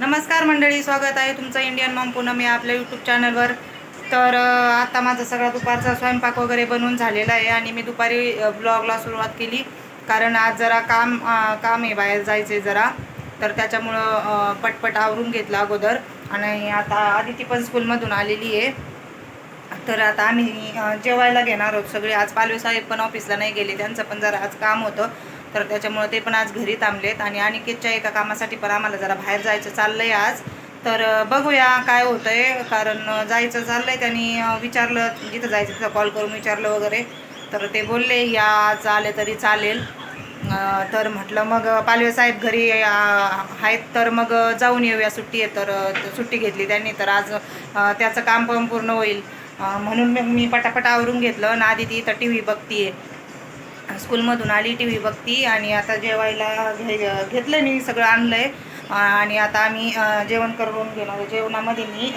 नमस्कार मंडळी स्वागत आहे तुमचं इंडियन मॉम पूनम या आपल्या यूट्यूब चॅनलवर तर आता माझा सगळा दुपारचा स्वयंपाक वगैरे बनवून झालेला आहे आणि मी दुपारी ब्लॉगला सुरुवात केली. कारण आज जरा काम काम आहे बाहेर जायचे जरा. तर त्याच्यामुळं पटपट आवरून घेतलं अगोदर. आणि आता आदिती पण स्कूलमधून आलेली आहे. तर आता आम्ही जेवायला घेणार आहोत सगळे. आज पालवे साहेब पण ऑफिसला नाही गेले. त्यांचं पण जरा आज काम होतं. तर त्याच्यामुळं ते पण आज घरी थांबलेत आणि अनिकेतच्या एका कामासाठी पण आम्हाला जरा बाहेर जायचं चाललंय आज. तर बघूया काय होतंय कारण जायचं जायचं चाललंय त्यांनी विचारलं जिथं जायचं तिथं कॉल करून विचारलं वगैरे. तर ते बोलले या आज आले तरी चालेल. तर म्हटलं मग पालवे साहेब घरी आहेत तर मग जाऊन येऊया सुट्टी आहे तर सुट्टी घेतली त्यांनी तर आज त्याचं काम पण पूर्ण होईल. म्हणून मग मी पटापट आवरून घेतलं ना आधी ती इथं टी व्ही बघतीये. स्कूलमधून आली टी व्ही बघती आणि आता जेवायला घे घेतलं मी सगळं आणलं आहे आणि आता आम्ही जेवण करून घेणार जेवणामध्ये मी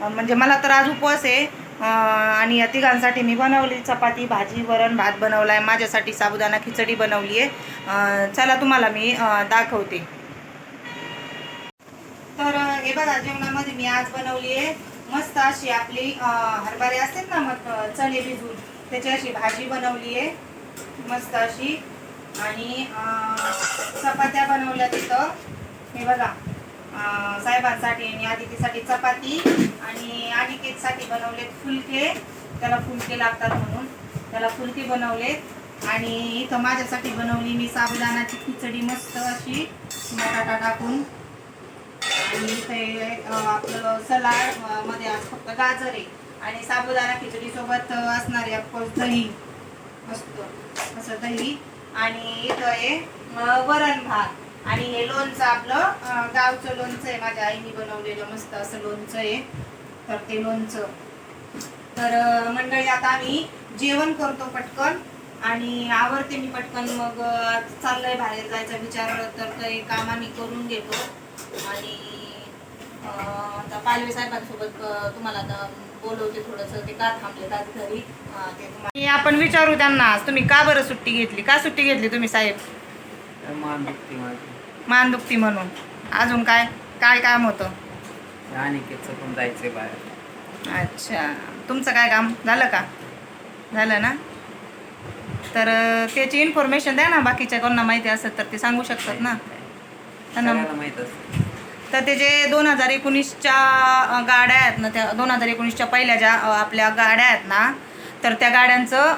म्हणजे मला तर आज उपवास आहे. आणि या तिघांसाठी मी बनवली चपाती भाजी वरण भात बनवला आहे माझ्यासाठी साबुदाणा खिचडी बनवली आहे चला तुम्हाला मी दाखवते. तर हे बघा जेवणामध्ये मी आज बनवली आहे मस्त अशी आपली हरभरे असतात ना मग चणे भिजून. त्याची अशी भाजी बनवली आहे. मस्त अशी. आणि चपात्या बनवल्या तिथं. हे बघा. साहेबांसाठी आणि आदितीसाठी चपाती आणि अनिकेतसाठी बनवलेत फुलके. त्याला फुलके लागतात म्हणून. त्याला फुलके बनवलेत. आणि इथं माझ्यासाठी बनवली मी साबुदाणाची खिचडी मस्त अशी. बटाटा टाकून. आणि इथे आपलं सलाडमध्ये आज फक्त गाजर आहे. आणि साबुदाणा खिचडी सोबत अं, असणारे ऑफकोर्स दही मस्त असं दही आणि इथं आहे वरण भात. आणि हे लोणचं आपलं गावचं लोणचं आहे. माझ्या आईने बनवलेलं मस्त असं लोणचं आहे. तर ते लोणचं. तर मंडळी आता आम्ही जेवण करतो पटकन. आणि आवडते मी पटकन. मग चाललंय बाहेर जायचा विचार. तर ते काम आम्ही करून घेतो. आणि आता पालवे साहेबांसोबत तुम्हाला आता बोलवते थोडंसं ते का थांबले आज घरी? ते तुम्हाला आपण विचारू त्यांना तुम्ही का बरं सुट्टी घेतली? का सुट्टी घेतली तुम्ही साहेब? मान दुखती माझी. मान दुखती म्हणून. अजून काय? काय काम होतं? अनिकेतचं पण जायचंय बाहेर. अच्छा. तुमचं काय काम? झालं का? झालं ना? तर त्याची इन्फॉर्मेशन द्या ना बाकीच्या कोणाला माहिती असेल तर ते सांगू शकतात ना. त्यांना माहीत असतं. तर ते जे दोन हजार एकोणीसच्या गाड्या आहेत ना त्या दोन हजार एकोणीसच्या पहिल्या ज्या आपल्या गाड्या आहेत ना तर त्या गाड्यांचं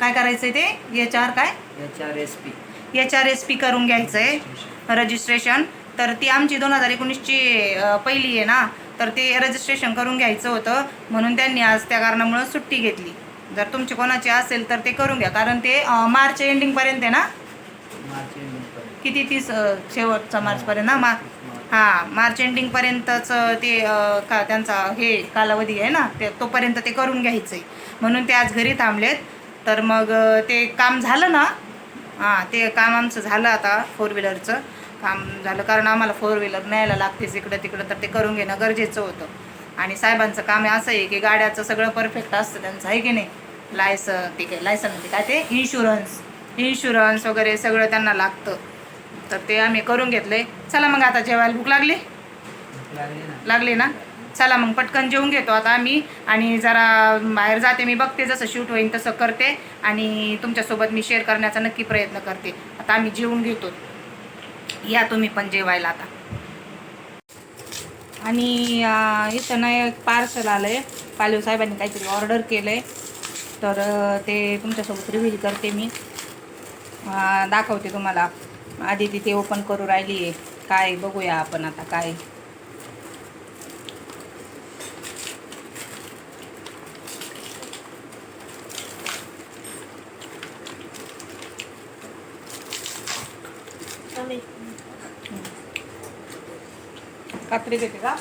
काय करायचं आहे ते? याच्यावर काय? याच्या recipe H R S P करून घ्यायचं आहे रजिस्ट्रेशन तर ती आमची दोन हजार एकोणीसची पहिली आहे ना तर ते रजिस्ट्रेशन करून घ्यायचं होतं. म्हणून त्यांनी आज त्या कारणामुळं सुट्टी घेतली. जर तुमची कोणाची असेल तर ते करून घ्या. कारण ते मार्च एंडिंगपर्यंत आहे ना. किती तीस शेवटचा मार्चपर्यंत ना? मा हां मार्च एंडिंगपर्यंतच ते का त्यांचा हे कालावधी आहे ना ते तोपर्यंत ते करून घ्यायचं. आहे म्हणून ते आज घरी थांबलेत. तर मग ते काम झालं ना हां ते काम आमचं झालं आता फोर व्हीलरचं काम झालं कारण आम्हाला फोर व्हीलर न्यायला लागतेच इकडं तिकडं तर ते करून घेणं गरजेचं होतं. आणि साहेबांचं काम असं आहे की गाड्याचं सगळं परफेक्ट असतं त्यांचं आहे की नाही? लायसन ते काय लायसन ते काय ते? इन्शुरन्स इन्शुरन्स वगैरे सगळं त्यांना लागतं. तर ते आम्ही करून घेतले. चला मग आता जेवायला भूक लागली? लागली ना? चला मग पटकन जेवून घेतो आता आम्ही. आणि जरा बाहेर जाते मी बघते जसं शूट होईल तसं करते. आणि तुमच्यासोबत मी शेअर करण्याचा नक्की प्रयत्न करते. आता आम्ही जेवून घेतो. या तुम्ही पण जेवायला आता. आणि इथं ना एक पार्सल आलं आहे पालव साहेबांनी काहीतरी ऑर्डर केलं आहे तर ते तुमच्यासोबत रिव्हील करते मी. दाखवते तुम्हाला. आधी तिथे ओपन करू राहिली. आहे काय बघूया आपण आता काय. कात्री देते का?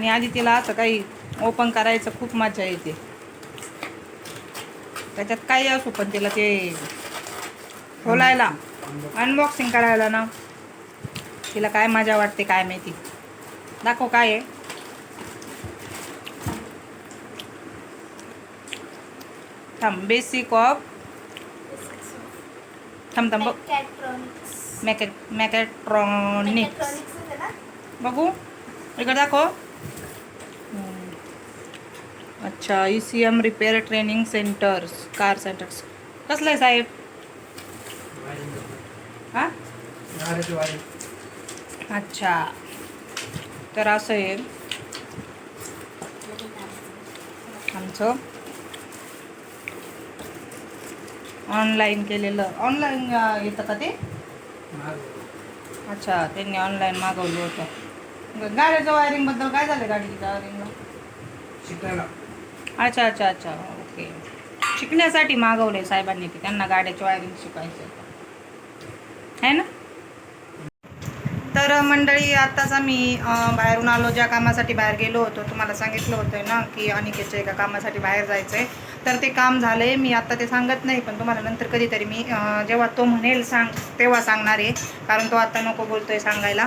आणि आधी तिला असं काही ओपन करायचं खूप मजा येते. त्याच्यात काही असू पण तिला ते खोलायला अनबॉक्सिंग करायला ना तिला काय मजा वाटते काय माहिती. दाखव काय आहे. थांब बेसिक ऑफ थांब थांब मॅके मॅकेट्रॉनिक्स बघू. इकडे दाखव. अच्छा E C M repair training centres car centres कसलं आहे साहेब? हां? अच्छा. तर असं आहे. आमचं. ऑनलाईन केलेलं. ऑनलाईन येतं का ते? अच्छा त्यांनी ऑनलाईन मागवलं होतं. गाड्याच्या वायरिंगबद्दल काय झालं गाडीच्या वायरिंगला शिकायला. अच्छा अच्छा अच्छा. ओके. शिकण्यासाठी मागवले साहेबांनी ते त्यांना गाड्याची वायरिंग शिकायचं आहे ना? तर मंडळी आत्ताच आम्ही बाहेरून आलो ज्या कामासाठी बाहेर गेलो होतो तुम्हाला सांगितलं होतं ना की अनिकेतच्या एका कामासाठी बाहेर जायचं आहे तर ते काम झालं आहे मी आत्ता ते सांगत नाही पण तुम्हाला नंतर कधीतरी मी जेव्हा तो म्हणेल सांग तेव्हा सांगणार आहे. कारण तो आत्ता नको बोलतो आहे सांगायला.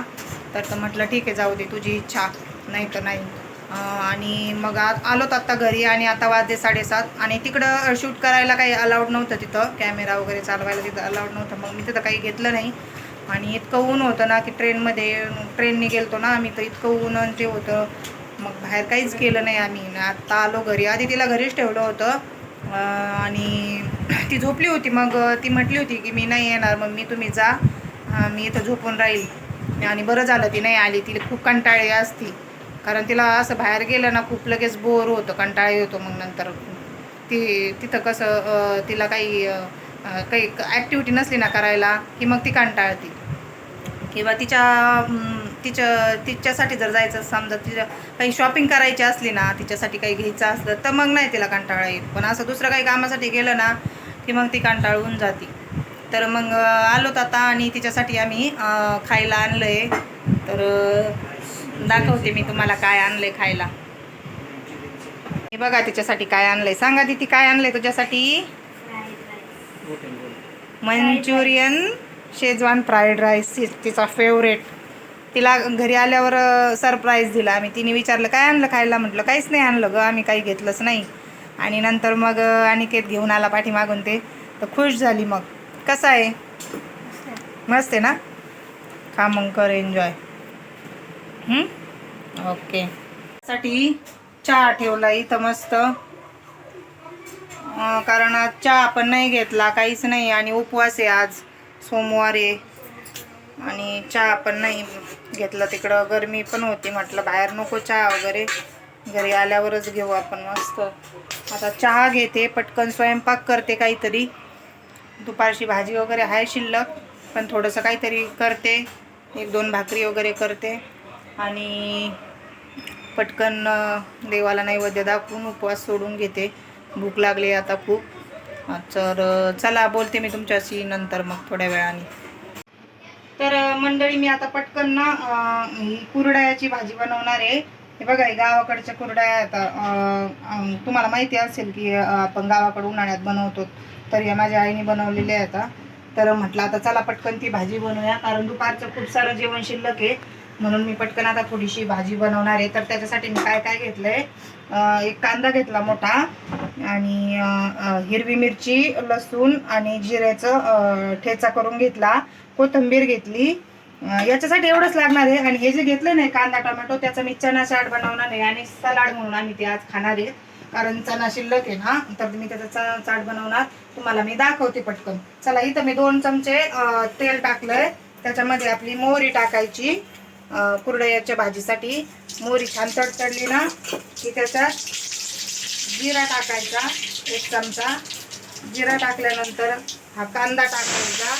तर तर म्हटलं ठीक आहे जाऊ दे तुझी इच्छा. नाही तर नाही. आणि मग आज आलोत आत्ता घरी आणि आता वाजले साडेसात. आणि तिकडं शूट करायला काही अलाउड नव्हतं तिथं. कॅमेरा वगैरे चालवायला तिथं अलाउड नव्हतं. मग मी तिथं काही घेतलं नाही. आणि इतकं ऊन होतं ना की ट्रेनमध्ये ट्रेनने गेलतो ना आम्ही तर इतकं ऊन आणि ते होतं. मग बाहेर काहीच केलं नाही आम्ही. आत्ता आलो घरी. आधी तिला घरीच ठेवलं होतं. आणि ती झोपली होती. मग ती म्हटली होती की मी नाही येणार. मग मी तुम्ही जा. मी इथं झोपून राहील. आणि बरं झालं ती नाही आली. तिला खूप कंटाळी असती. कारण तिला असं बाहेर गेलं ना खूप लगेच बोर होतं कंटाळी होतो मग नंतर. ती तिथं कसं तिला काही काही ॲक्टिव्हिटी नसली ना करायला की मग ती कंटाळती. किंवा तिच्या तिच्या तिच्यासाठी जर जायचं समजा तिच्या काही शॉपिंग करायची असली ना तिच्यासाठी काही घ्यायचं असलं तर मग नाही तिला कंटाळा येत. पण असं दुसरं काही कामासाठी गेलं ना की मग ती कंटाळून जाते. तर मग आलो आलोत आता आणि तिच्यासाठी आम्ही खायला आणलं आहे तर दाखवते मी तुम्हाला काय आणलं आहे खायला. हे बघा तिच्यासाठी काय आणलंय. सांगा ती काय आणलंय तुझ्यासाठी. मंचुरियन शेजवान फ्राईड राईस तिचा फेवरेट तिला घरी आल्यावर सरप्राईज दिला. आम्ही तिने विचारलं काय आणलं खायला? म्हटलं काहीच नाही आणलं ग आम्ही काही घेतलंच नाही. आणि नंतर मग अनिकेत घेऊन आला पाठीमागून ते. तर खुश झाली मग. कसं आहे? मस्त आहे. ना? खा मग कर एन्जॉय ओके. साठी चहा ठेवला इथं मस्त. कारण आज चहा आपण नाही घेतला काहीच नाही. आणि उपवास आहे आज सोमवार आहे. आणि चहा पण नाही घेतला तिकडं. गरमी पण होती म्हटलं बाहेर नको चहा वगैरे. घरी आल्यावरच घेऊ आपण मस्त. आता चहा घेते पटकन स्वयंपाक करते काहीतरी. दुपारची भाजी वगैरे आहे शिल्लक पण थोडंसं काहीतरी करते. एक दोन भाकरी वगैरे करते. आणि पटकन देवाला नैवेद्य दाखवून उपवास सोडून घेते. भूक लागली आता खूप. तर चला बोलते मी तुमच्याशी नंतर मग थोड्या वेळाने. तर मंडळी मी आता पटकन ना कुरडायाची भाजी बनवणार आहे. हे बघा गावाकडच्या कुरडाया आता तुम्हाला माहिती असेल की आपण गावाकडे उन्हाळ्यात बनवतो. तर या माझ्या आईने बनवलेल्या आता तर म्हटलं आता चला पटकन ती भाजी बनवूया. कारण दुपारचं खूप सारं जेवण शिल्लक आहे. म्हणून मी पटकन आता थोडीशी भाजी बनवणार आहे. तर त्याच्यासाठी मी काय काय घेतलं आहे एक कांदा घेतला मोठा आणि हिरवी मिरची लसूण आणि जिऱ्याचं ठेचा करून घेतला. कोथिंबीर घेतली. याच्यासाठी एवढंच लागणार आहे. आणि हे जे घेतलं नाही कांदा टोमॅटो त्याचा मी चना चाट बनवणार आहे आणि सलाड म्हणून आम्ही ते आज खाणार आहे. कारण चना शिल्लक आहे ना? तर मी त्याचा चना चाट बनवणार. तुम्हाला मी दाखवते पटकन. चला इथं मी दोन चमचे तेल टाकलंय. त्याच्यामध्ये आपली मोहरी टाकायची. कुरडयाच्या भाजीसाठी मोहरी छान तडतडली ना की त्याच्यात जिरा टाकायचा एक चमचा. जिरा टाकल्यानंतर हा कांदा टाकायचा.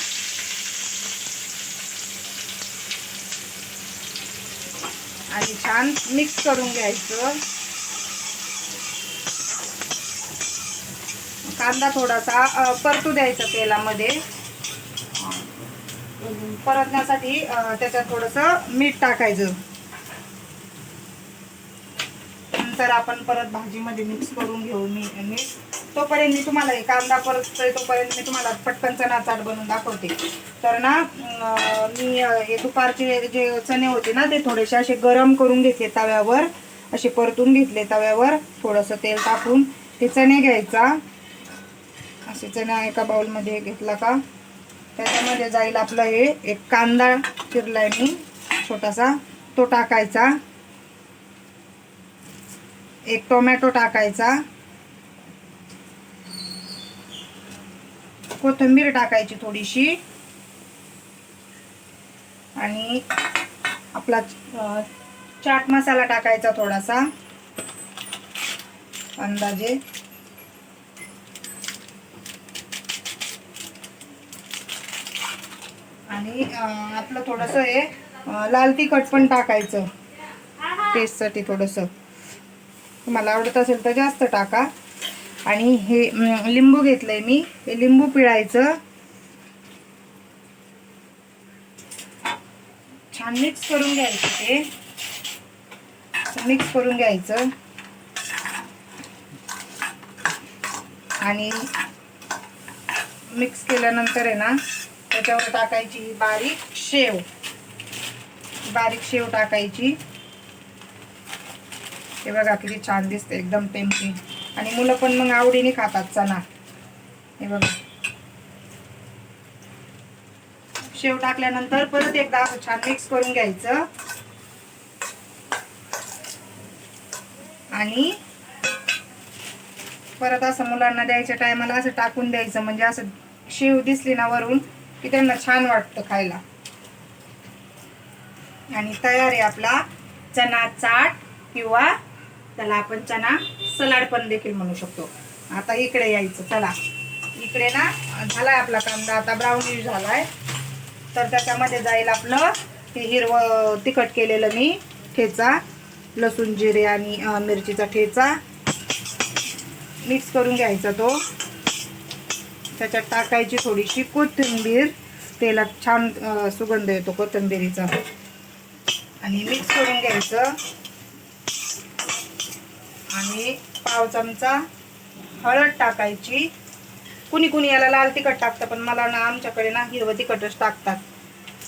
आणि छान मिक्स करून घ्यायचं. कांदा थोडासा परतू द्यायचा तेलामध्ये. परतण्यासाठी त्याच्यात थोडंसं मीठ टाकायचं. नंतर आपण परत भाजीमध्ये मिक्स करून घेऊ मी मीठ तोपर्यंत मी तुम्हाला हे कांदा परततोय तोपर्यंत मी तुम्हाला पटकन चणा चाट बनवून दाखवते. तर ना मी हे दुपारचे जे चणे होते ना ते थोडेसे असे गरम करून घेतले तव्यावर. असे परतून घेतले तव्यावर थोडंसं तेल टाकून ते चणे घ्यायचा. असे चणा एका बाउलमध्ये घेतला का? त्याच्यामध्ये जाईल आपलं हे एक कांदा चिरलाय मी छोटासा. तो टाकायचा. एक टोमॅटो टाकायचा. कोथिंबीर टाकायची थोडीशी. आणि आपला चाट मसाला टाकायचा थोडासा. अंदाजे. आणि आपलं थोडंसं हे लाल तिखट पण टाकायचं. टेस्टसाठी थोडंसं. तुम्हाला आवडत असेल तर जास्त टाका. आणि हे लिंबू लिंबू घेतलंय मी. हे लिंबू पिळायचं. छान मिक्स करून घ्यायचं ते. मिक्स करून घ्यायचं. आणि मिक्स केल्यानंतर आहे ना त्याच्यावर टाकायची बारीक शेव. बारीक शेव टाकायची. हे बघा किती छान दिसते एकदम टेम्पी आणि मुलं पण मग आवडीने खातात चणा. हे बघा. शेव टाकल्यानंतर परत एकदा असं छान मिक्स करून घ्यायचं. आणि परत असं मुलांना द्यायच्या टायमाला असं टाकून द्यायचं. म्हणजे असं शेव दिसली ना वरून की त्यांना छान वाटतं खायला. आणि तयार आहे आपला चना चाट किंवा त्याला आपण चना सलाड पण देखील म्हणू शकतो. आता इकडे यायचं चला. इकडे ना झालाय आपला कांदा आता ब्राऊन झालाय. तर त्याच्यामध्ये जाईल आपलं हे हिरवं तिखट केलेलं मी ठेचा लसूण जिरे आणि मिरचीचा ठेचा. मिक्स करून घ्यायचा तो. त्याच्यात टाकायची थोडीशी कोथिंबीर. तेलात छान सुगंध येतो कोथिंबिरीचा. आणि मिक्स करून घ्यायचं. आणि पाव चमचा हळद टाकायची. कुणी कुणी याला लाल तिखट टाकतं पण मला ना आमच्याकडे ना हिरवं तिखटच टाकतात.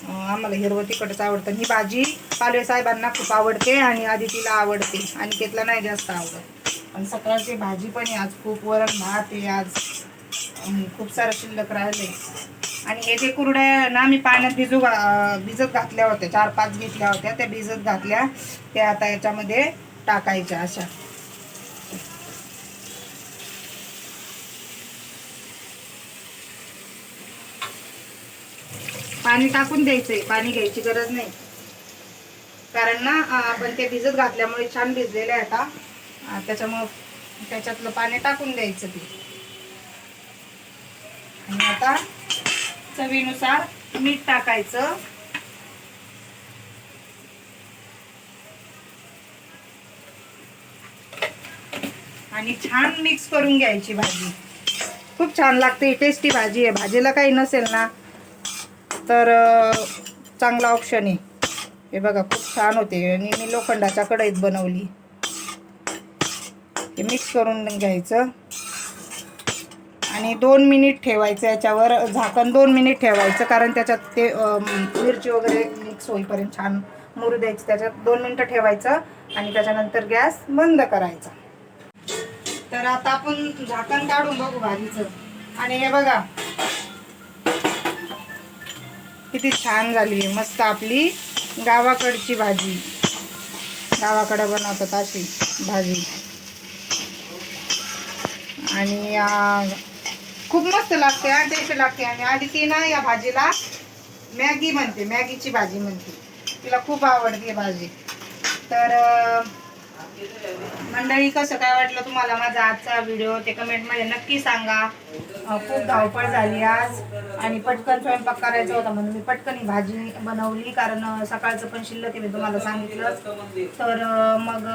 आम्हाला हिरवं तिखटच आवडतं. ही भाजी पालवे साहेबांना खूप आवडते आणि आधी तिला आवडते. आणि केतला नाही जास्त आवडत. पण सकाळची भाजी पण आहे आज. खूप वरण भात आहे आज. खूप सारं शिल्लक राहिले आणि हे जे कुरड्या ना मी पाण्यात भिजू भिजत घातल्या होत्या. चार पाच घेतल्या होत्या. त्या भिजत घातल्या. त्या आता याच्यामध्ये टाकायच्या अशा. पाणी टाकून द्यायचंय. पाणी घ्यायची गरज नाही. कारण ना आपण ते भिजत घातल्यामुळे छान भिजलेलं आहे आता. त्याच्यामुळं त्याच्यातलं पाणी टाकून द्यायचं ते. आणि आता चवीनुसार मीठ टाकायचं. आणि छान मिक्स करून घ्यायची भाजी. खूप छान लागते टेस्टी भाजी आहे. भाजीला काही नसेल ना तर चांगला ऑप्शन आहे. हे बघा खूप छान होते. आणि मी लोखंडाच्या कढईत बनवली. हे मिक्स करून घ्यायचं. आणि दोन मिनिट ठेवायचं याच्यावर झाकण दोन मिनिट ठेवायचं कारण त्याच्यात ते मिरची वगैरे मिक्स होईपर्यंत छान मुरू द्यायची. त्याच्यात दोन मिनटं ठेवायचं आणि त्याच्यानंतर गॅस बंद करायचा. तर आता आपण झाकण काढून बघू भाजीचं. आणि हे बघा किती छान झाली आहे मस्त आपली गावाकडची भाजी. गावाकडं बनवतात अशी भाजी. आणि खूप मस्त लागते आणि लागते आणि आधी ती ना या भाजीला मॅगी म्हणते मॅगीची भाजी म्हणते. तिला खूप आवडते भाजी. तर मंडळी कसं काय वाटलं तुम्हाला माझा आजचा व्हिडिओ? ते कमेंटमध्ये नक्की सांगा. खूप धावपळ झाली आज आणि पटकन स्वयंपाक करायचा होता म्हणून मी पटकन ही भाजी बनवली कारण सकाळचं पण शिल्लक आहे मी तुम्हाला सांगितलं तर मग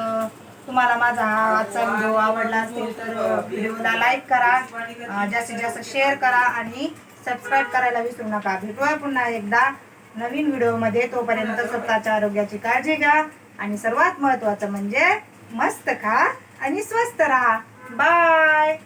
तुम्हाला माझा आजचा व्हिडिओ आवडला असेल तर व्हिडिओला लाईक करा जास्तीत जास्त शेअर करा आणि सबस्क्राईब करायला विसरू नका. भेटूया पुन्हा एकदा नवीन व्हिडिओमध्ये तोपर्यंत स्वतःच्या आरोग्याची काळजी घ्या आणि सर्वात महत्त्वाचं म्हणजे मस्त खा आणि स्वस्त राहा. बाय